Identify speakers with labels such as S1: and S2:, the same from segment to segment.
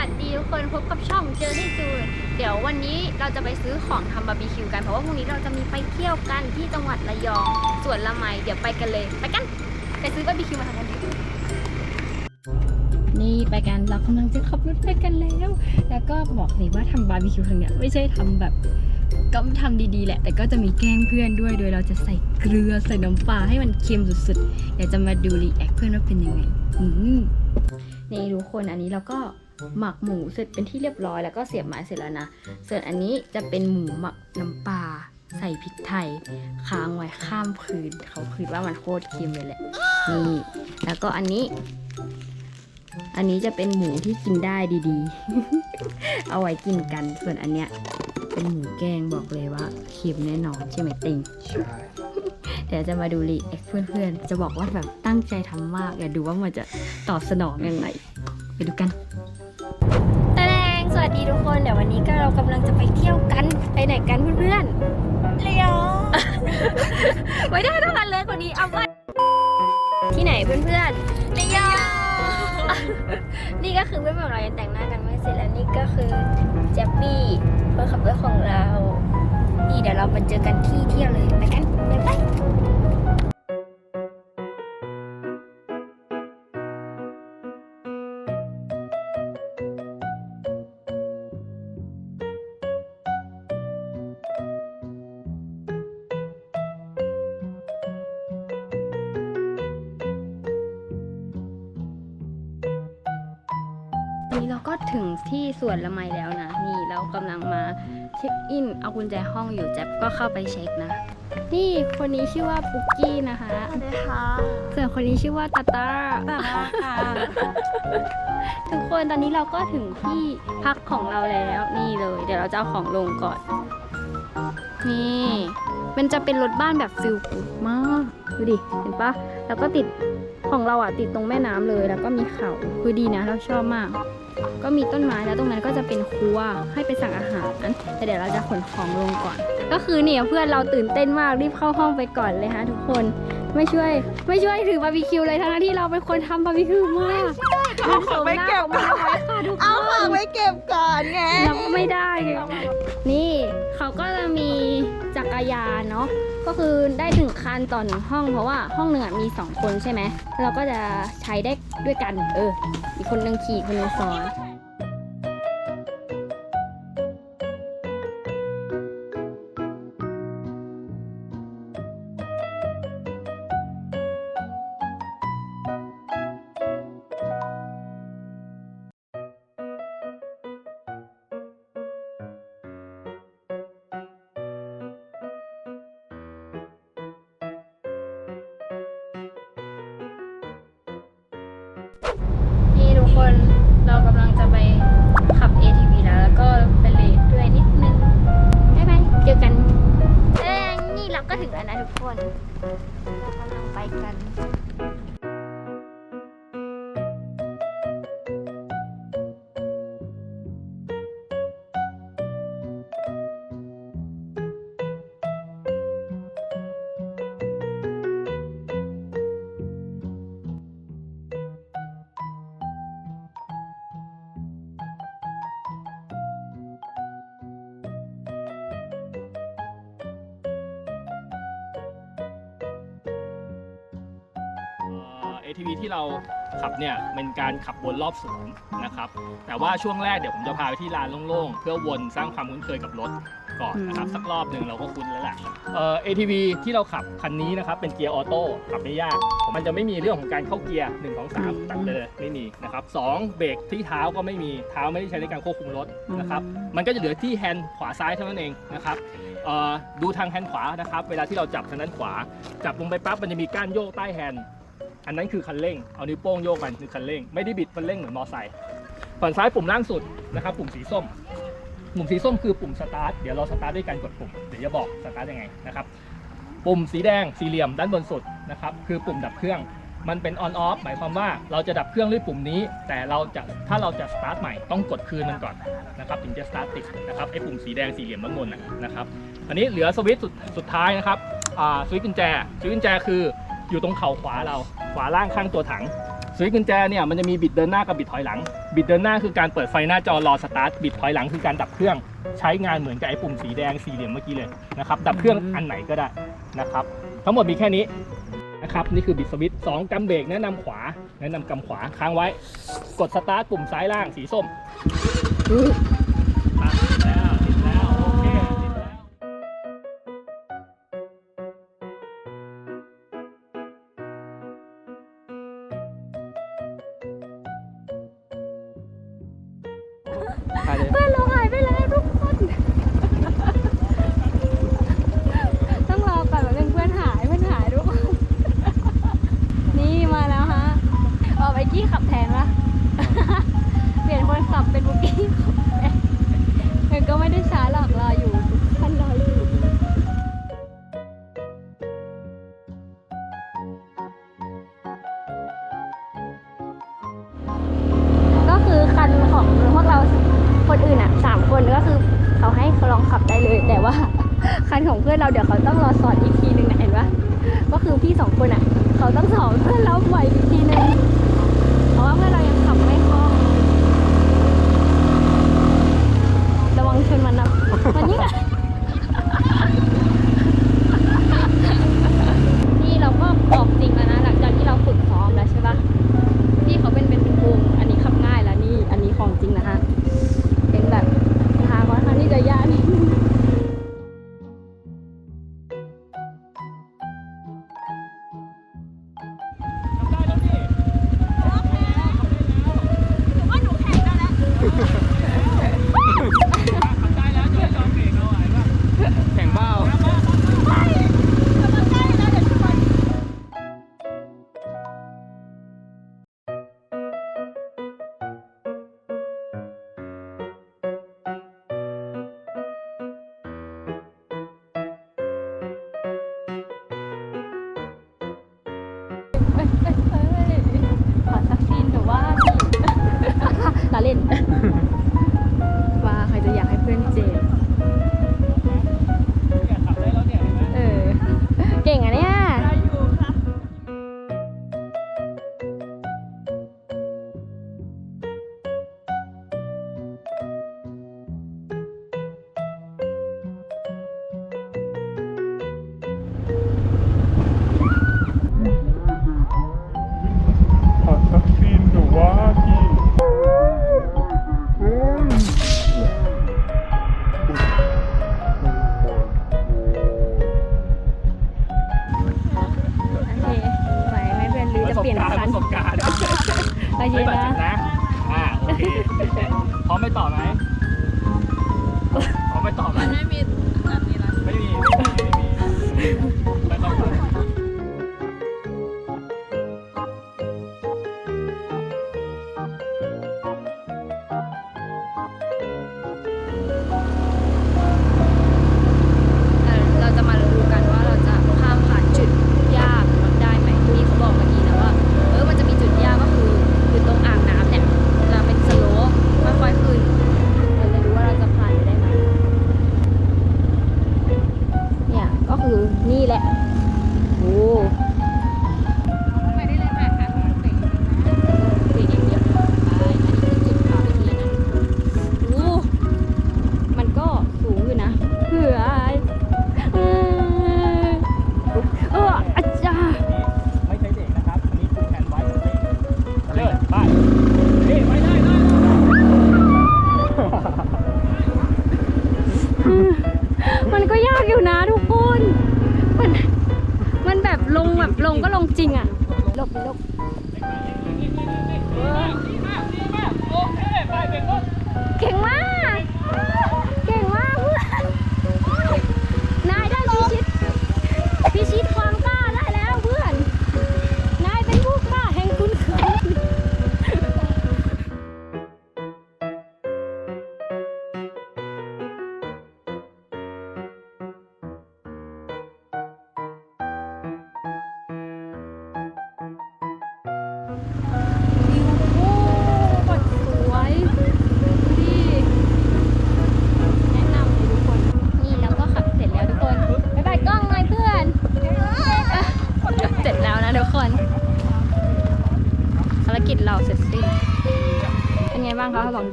S1: วัสดีทุกคนพบกับช่องเจอที่จูนเดี๋ยววันนี้เราจะไปซื้อของทำบาร์บีคิวกันเพราะว่าพรุ่งนี้เราจะมีไปเที่ยวกันที่จังหวัดระยองสวนละไมเดี๋ยวไปกันเลย ไปกันไปซื้อบาร์บีคิวมาทำกันดีนี่ไปกันเรากำลังจะขับรถไปกันแล้ว แล้วก็บอกเลยว่าทำบาร์บีคิวครั้งเนี้ยไม่ใช่ทำแบบก็ทำดีๆแหละ แต่ก็จะมีแกล้งเพื่อนด้วย โดยเราจะใส่เกลือใส่น้ำปลาให้มันเค็มสุดๆเดี๋ยวจะมาดูรีแอคเพื่อนว่าเป็นยังไง อืมนี่ทุกคนอันนี้เราก็ หมักหมูเสร็จเป็นที่เรียบร้อยแล้วก็เสียบไม้เสร็จแล้วนะ ส่วนอันนี้จะเป็นหมูหมักน้ำปลาใส่พริกไทยค้างไว้ข้ามคืน เขาคิดว่ามันโคตรเค็มเลยแหละนี่แล้วก็อันนี้ อันนี้จะเป็นหมูที่กินได้ดีๆ เอาไว้กินกัน ส่วนอันเนี้ยเป็นหมูแกงบอกเลยว่าเค็มแน่นอนใช่ไหมติง
S2: ใช่
S1: เดี๋ยวจะมาดูรีแอคเพื่อนๆ จะบอกว่าแบบตั้งใจทำมากอย่าดูว่ามันจะตอบสนองยังไงไปดูกันตะแดง สวัสดีทุกคน เดี๋ยววันนี้ก็เรากำลังจะไปเที่ยวกัน ไปไหนกันเพื่อนๆเรียวไว้ได้เท่ากันเลยคนนี้ เอาไว้ที่ไหนเพื่อนๆเรียวนี่ก็คือเพื่อนของเรายังแต่งหน้ากันไม่เสร็จแล้วนี่ก็คือแจ็ปปี้เพื่อนขับรถของเรา นี่เดี๋ยวเรามาเจอกันที่เที่ยวเลยไปกันบ๊ายบาย ก็ถึงที่สวนละไมแล้วนะ นี่เรากำลังมาเช็คอิน เอากุญแจห้องอยู่แจ๊บก็เข้าไปเช็คนะ นี่คนนี้ชื่อว่าปุกกี้นะคะ
S3: สวัสดีค่ะ
S1: ส่วนคนนี้ชื่อว่าตาตา
S3: ตาตาค่ะ
S1: ทุกคนตอนนี้เราก็ถึงที่พักของเราแล้วนี่เลย เดี๋ยวเราจะเอาของลงก่อน นี่ มันจะเป็นรถบ้านแบบฟิลกูดมาก ดูดิ เห็นปะแล้วก็ติด ของเราอะติดตรงแม่น้ำเลย แล้วก็มีเขาคือดีนะเราชอบมาก ก็มีต้นไม้แล้วตรงนั้นก็จะเป็นครัวให้ไปสั่งอาหารแต่เดี๋ยวเราจะขนของลงก่อน ก็คือเนี่ยเพื่อนเราตื่นเต้นมากรีบเข้าห้องไปก่อนเลยฮะทุกคนไม่ช่วย ไม่ช่วยถือบาร์บีคิวเลยทั้งที่เราเป็นคนทำบาร์บีคิวมาก
S3: เอาของไปเก็บ
S1: ก่
S3: ก่
S1: อ
S3: อนน
S1: ค่ะทุกค
S3: เอาของ
S1: น
S3: ไปเก็บก่อนไง
S1: เราก็ไม่ได้ไงนี่เขาก็จะมีจักรยานเนาะ ก็คือได้หนึ่งคันต่อหนึ่งห้อง เพราะว่าห้องหนึ่งอะมีสองคนใช่ไหม เราก็จะใช้ได้ด้วยกัน เออ อีกคนหนึ่งขี่คนหนึ่งซ้อน นี่ทุกคนเรากำลังจะไปขับ ATV แล้ว แล้วก็ไปเลทด้วยนิดนึงได้ไหมเจอกัน เอ้ยนี่เราก็ถึงแล้วนะทุกคนกำลังไปกัน
S2: เอทีวีที่เราขับเนี่ยเป็นการขับวนรอบสวนนะครับ แต่ว่าช่วงแรกเดี๋ยวผมจะพาไปที่ลานโล่งๆ เพื่อวนสร้างความคุ้นเคยกับรถก่อนนะครับ
S1: อืม
S2: สักรอบหนึ่งเราก็คุ้นแล้วแหละเอ่อ ATV ที่เราขับคันนี้นะครับเป็นเกียร์ออโต้ขับไม่ยาก มันจะไม่มีเรื่องของการเข้าเกียร์1 2 3ตัดไปเลยไม่มีนะครับสองเบรกที่เท้าก็ไม่มีเท้าไม่ได้ใช้ในการควบคุมรถนะครับมันก็จะเหลือที่แฮนด์ขวาซ้ายเท่านั้นเองนะครับเอ่อดูทางแฮนด์ขวานะครับ เวลาที่เราจับทางด้านขวา จับลงไปปั๊บมันจะมีก้านโยกใต้แฮนด์ อันนั้นคือคันเร่ง เอานิ้วโป้งโยกไปคือคันเร่ง ไม่ได้บิดคันเร่งเหมือนมอไซค์ฝั่งซ้ายปุ่มล่างสุดนะครับ ปุ่มสีส้ม ปุ่มสีส้มคือปุ่มสตาร์ท เดี๋ยวเราสตาร์ทด้วยการกดปุ่ม เดี๋ยวจะบอกสตาร์ทยังไงนะครับ ปุ่มสีแดงสี่เหลี่ยมด้านบนสุดนะครับ คือปุ่มดับเครื่อง มันเป็น on off หมายความว่าเราจะดับเครื่องด้วยปุ่มนี้ แต่เราจะถ้าเราจะสตาร์ทใหม่ต้องกดคืนมันก่อนนะครับถึงจะสตาร์ทติดนะครับไอ้ปุ่มสีแดงสี่เหลี่ยมด้านบนนะนะครับ อันนี้เหลือสวิตช์สุดสุดท้ายนะครับสวิตช์กุญแจสวิตช์กุญแจคือ อยู่ตรงเข่าขวาเรา ขวาล่างข้างตัวถังส
S1: วิตช์กุญแจเนี่ยมันจะมีบิดเดินหน้ากับบิดถอยหลัง บิดเดินหน้าคือการเปิดไฟหน้าจอรอสตาร์ทบิดถอยหลังคือการดับเครื่อง ใช้งานเหมือนกับไอ้ปุ่มสีแดงสี่เหลี่ยมเมื่อกี้เลยนะครับดับเครื่องอันไหนก็ได้นะครับ ทั้งหมดมีแค่นี้นะครับนี่คือบิดสวิตช์สองกำเบรกแนะนำขวา แนะนำกำขวาค้างไว้ กดสตาร์ทปุ่มซ้ายล่างสีส้ม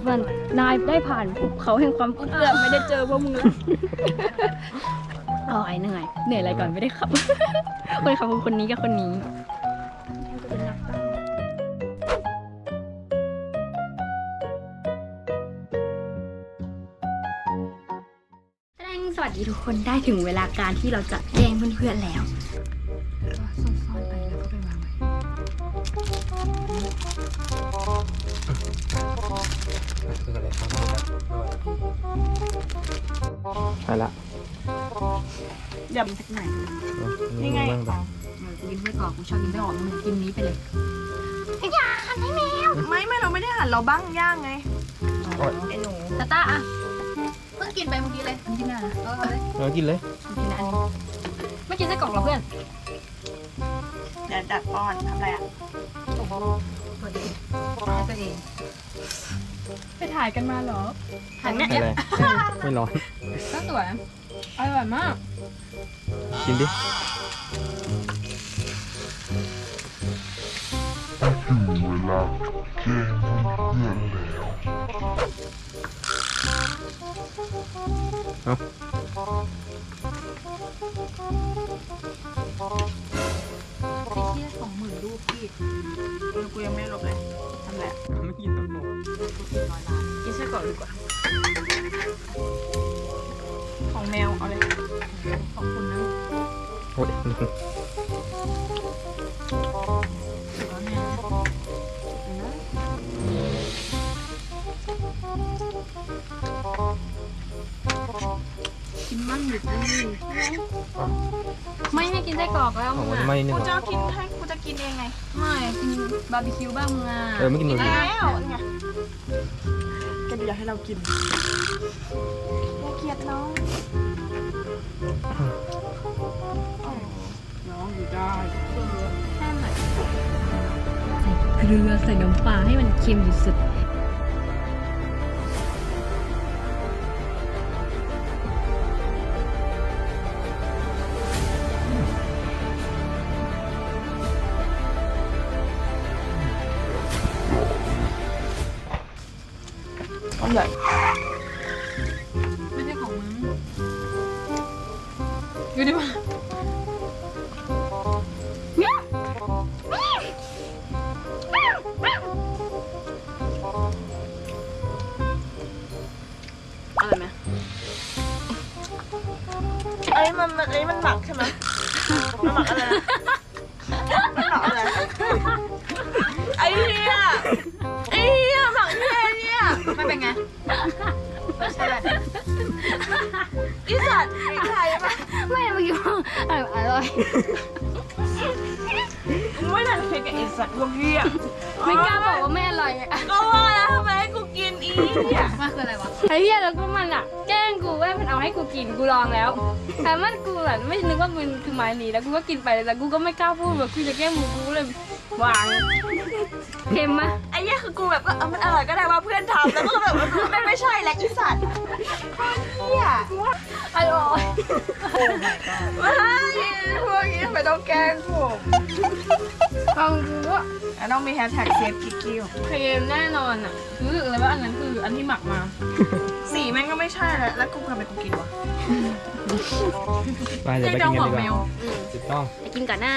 S4: พื่อนนายได้
S1: ผ่านภูเขาแห่งความเกือบไม่ได้เจอพวกมึงแล้วอ๋อยเหนื่อยเหนื่อยอะไรก่อนไม่ได้ขับคนขับคือคนนี้กับคนนี้แสดงสวัสดีทุกคนได้ถึงเวลาการที่เราจะแกล้งเพื่อนๆแล้ว
S5: ไปละ
S3: เดี๋ยวสักหน่อยนี่ไง
S5: บ้างปะ
S1: เออกูกินไส้กรอกกูชอบกินไส้กรอกมึงกินนี้ไปเลย
S3: ไม่ไม่เราไม่ได้หั่นเราบ้างย่างไง
S5: โอ๊ย
S3: ไอ้หนู
S1: ตาตาอะเพิ่งกินไปเมื่อกี้เลยอันนี้กินได้นะเออเอาเลย
S5: เออกินเลย
S1: กินอันนี้ไม่กินไส้กรอกหรอเพื่อน
S3: เดี๋ยวดัดป้อนทำอะไรอะ
S1: โอ้โหเปิดเองให้ตัวเอง ไปถ่ายกันมาเหรอถ่ายเนี่ย
S5: ไม่ไรไม่ร้อน
S1: ก็สวยอร่อยมาก
S5: กินดิ
S1: ไป
S3: กิ
S5: น
S1: ไส้กรอกดีกว่า
S3: ของแมว เอาเลย
S1: ขอบคุณนะ
S5: โอ้ย
S1: กินมั่งดิไม่ให้กินไส้กรอกแล้ว
S5: ข
S1: มึ
S5: อง
S1: ง
S5: มัน
S1: อะ
S5: ไม่นึง
S3: กู
S5: หร
S3: จะ
S5: อ
S3: กินให้กูจะกินเองไง
S1: ไม่กินบาร์บีคิวบ้างมึงอะ
S5: เออไม่กินหมด
S3: กิน
S5: เลย
S3: แล้วไงแกดู อยากให้เรากินอย่าเกลียดน้อง
S1: น้องอยู่ได้แค่ไหนใส่เกลือใส่น้ำปลาให้มันเค็มที่สุด ไรไหม
S3: ไอ้มันมันไอ้มันหมักใช่ไหมมันหมักอะไรนะมันหมักอะไรไอ้เหี้ยไอ้เหี้ยหมักเหี้ยเนี่ย
S1: ไม่เป็นไงรสชาติ
S3: อีสัตว์มีใครปะ
S1: ไม่เมื่อกี้ว่าอร่อยอร่อย
S3: ไม่ทันเคยกับอีสัตว์พวกเหี้ย
S1: ไม่กล้าบอกว่าไม่อร่อยไง
S3: ก็ว่าแล้วทำไมให้กูกินอีเนี่ย
S1: มันคืออะไรวะไอ้เหี้ยแล้วก็มันอะแกล้งกูเว้ยมันเอาให้กูกินกูลองแล้ว แต่มันกูแบบไม่นึกว่ามันคือไม้นี้แล้วกูก็กินไปแต่กูก็ไม่กล้าพูดแบบกูจะแกล้งมึงกูเลยวางเค็มมะ
S3: ไอ้เนี่ยคือกูแบบก็เออมันอร่อยก็ได้ว่าเพื่อนทำแล้วก็แบบว่าไม่ไม่ใช่แหละอีสัตว์เหี้ย
S1: อร่อย
S3: ไม่พวกนี้ทำไมต้องแกล้งผม
S1: ของกูอะ
S3: อะต้องมีแฮชแท็กเซฟกิกกิ้ว
S1: เค็มแน่นอนอะรู้สึกเลยว่าอันนั้นคืออันที่หมักมา
S3: สีแม่งก็ไม่ใช่แล้วแล้วกูทำไมกูกินวะ
S5: ไปเดี๋ยวไปกินกันดีกว่าถูกต้อง
S1: ไปกินก่อนนะ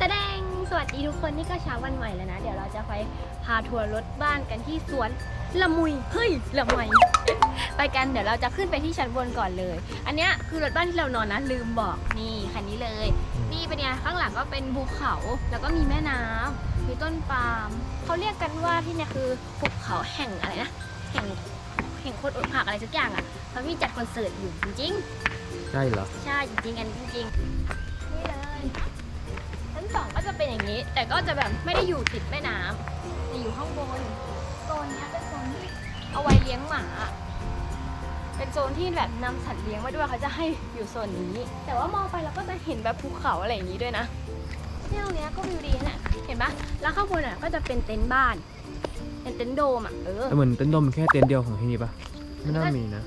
S1: ตะแดงสวัสดีทุกคนนี่ก็เช้าวันใหม่แล้วนะ เดี๋ยวเราจะไปพาทัวร์รถบ้านกันที่สวนละมุยเฮ้ยละมุยไปกันเดี๋ยวเราจะขึ้นไปที่ชั้นบนก่อนเลย อันเนี้ยคือรถบ้านที่เรานอนนะลืมบอกนี่คันนี้เลย นี่เป็นไงข้างหลังก็เป็นภูเขา แล้วก็มีแม่น้ำมีต้นปาล์มเขาเรียกกันว่าที่เนี่ยคือภูเขาแห่งอะไรนะ แห่งแห่งคนอดผักอะไรสักอย่างอะเขามีจัดคอนเสิร์ตอยู่จริงๆ
S5: ใช่เหรอ
S1: ใช่จริงๆกันจริงๆนี่เลยชั้นสองก็จะเป็นอย่างนี้ แต่ก็จะแบบไม่ได้อยู่ติดแม่น้ำจะอยู่ข้างบนโซนเนี้ยเป็นโซนที่เอาไว้เลี้ยงหมา เป็นโซนที่แบบนำสัตว์เลี้ยงมาด้วยเขาจะให้อยู่โซนนี้ แต่ว่ามองไปเราก็จะเห็นแบบภูเขาอะไรอย่างนี้ด้วยนะที่ตรงเนี้ยก็วิวดีนะเห็นปะแล้วข้างบนอะก็จะเป็นเต็นท์บ้าน เป็นเต็นท์โดมอะเออ
S5: แต่เหมือนเต้นท์โดมแค่เต็นท์เดียวของที่นี่ปะไม่น่ามีนะ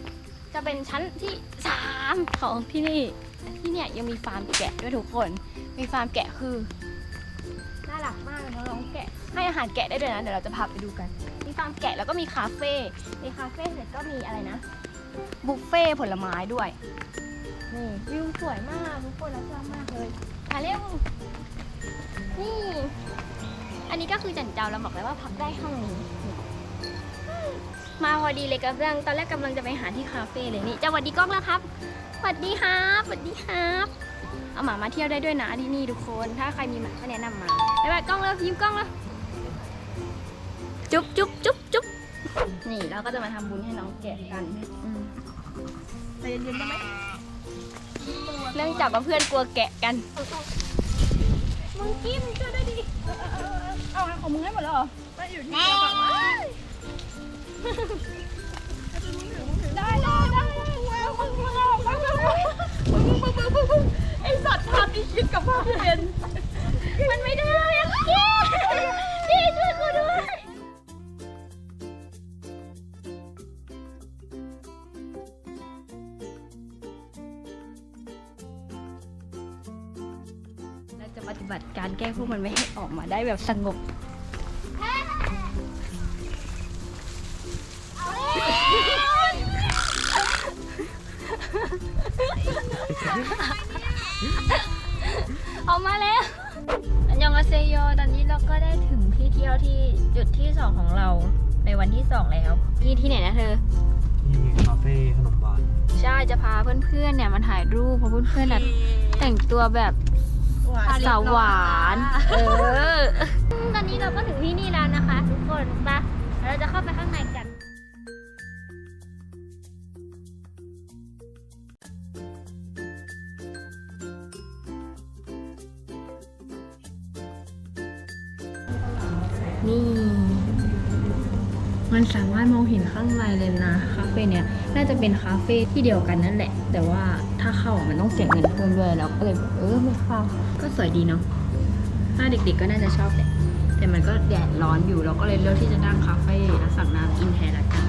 S1: จะเป็นชั้นที่สามของที่นี่ ที่เนี่ยยังมีฟาร์มแกะด้วยทุกคน มีฟาร์มแกะคือน่ารักมากเลยน้องๆแกะ ให้อาหารแกะได้ด้วยนะ เดี๋ยวเราจะพาไปดูกัน มีฟาร์มแกะแล้วก็มีคาเฟ่ในคาเฟ่เสร็จก็มีอะไรนะบุฟเฟ่ผลไม้ด้วยนี่วิวสวยมากทุกคนเราชอบมากเลยมาเร็วนี่ อันนี้ก็คือจันเจ้าเราบอกแล้วว่าพักได้ห้องนี้ มาพอดีเลยกำลังตอนแรกกำลังจะไปหาที่คาเฟ่เลยนี่จะสวัสดีกล้องแล้วครับสวัสดีครับสวัสดีครับเอาหมามาเที่ยวได้ด้วยนะที่นี่ทุกคน ถ้าใครมีหมาก็แนะนำมาไปไปกล้องแล้วยิ้มกล้องแล้วจุ๊บจุ๊บจุ๊บจุ๊บนี่เราก็จะมาทำบุญให้น้องแกะกัน
S3: ใจเย็นๆได้ไหม
S1: เนื่องจากว่าเพื่อนกลัวแกะกัน มึงกิ้มช่วยด้วย
S3: เอาของมึงให้หมดแล้วเหรอไม่อยู่ที่กระเป๋าได้ได้ได้มึงมึงเอามึงมึงมึงมึงมึงมึงมึงไอสัตว์ภาพที่คิดกับภาพที่เป็น
S1: มันไม่ได้อะเย้พี่ช่วย จะปฏิบัติการแก้พวกมันไม่ให้ออกมาได้แบบสงบ ออกมาแล้ว อันยองอาเซโย ตอนนี้เราก็ได้ถึงที่เที่ยวที่จุดที่สองของเราในวันที่สองแล้ว ที่ที่ไหนนะเธอ
S5: นี่คาเฟ่ขนมหวาน
S1: ใช่ จะพาเพื่อนๆเนี่ยมาถ่ายรูปเพราะเพื่อนๆน่ะแต่งตัวแบบ สาวหวานเออ ตอนนี้เราก็ถึงที่นี่แล้วนะคะ ทุกคนไปะเราจะเข้าไปข้างในกัน นี่ มันสามารถมองเห็นข้างในเลยนะ คาเฟ่เนี้ยน่าจะเป็นคาเฟ่ที่เดียวกันนั่นแหละ แต่ว่าถ้า เข้าอะมันต้องเสียเงินเพิ่มด้วยแล้วก็เลยเออไม่เข้า ก็สวยดีเนาะถ้าเด็กๆก็น่าจะชอบแหละแต่มันก็แดดร้อนอยู่เราก็เลยเลือกที่จะนั่งคาเฟ่แล้วสั่งน้ำกินแทนละกัน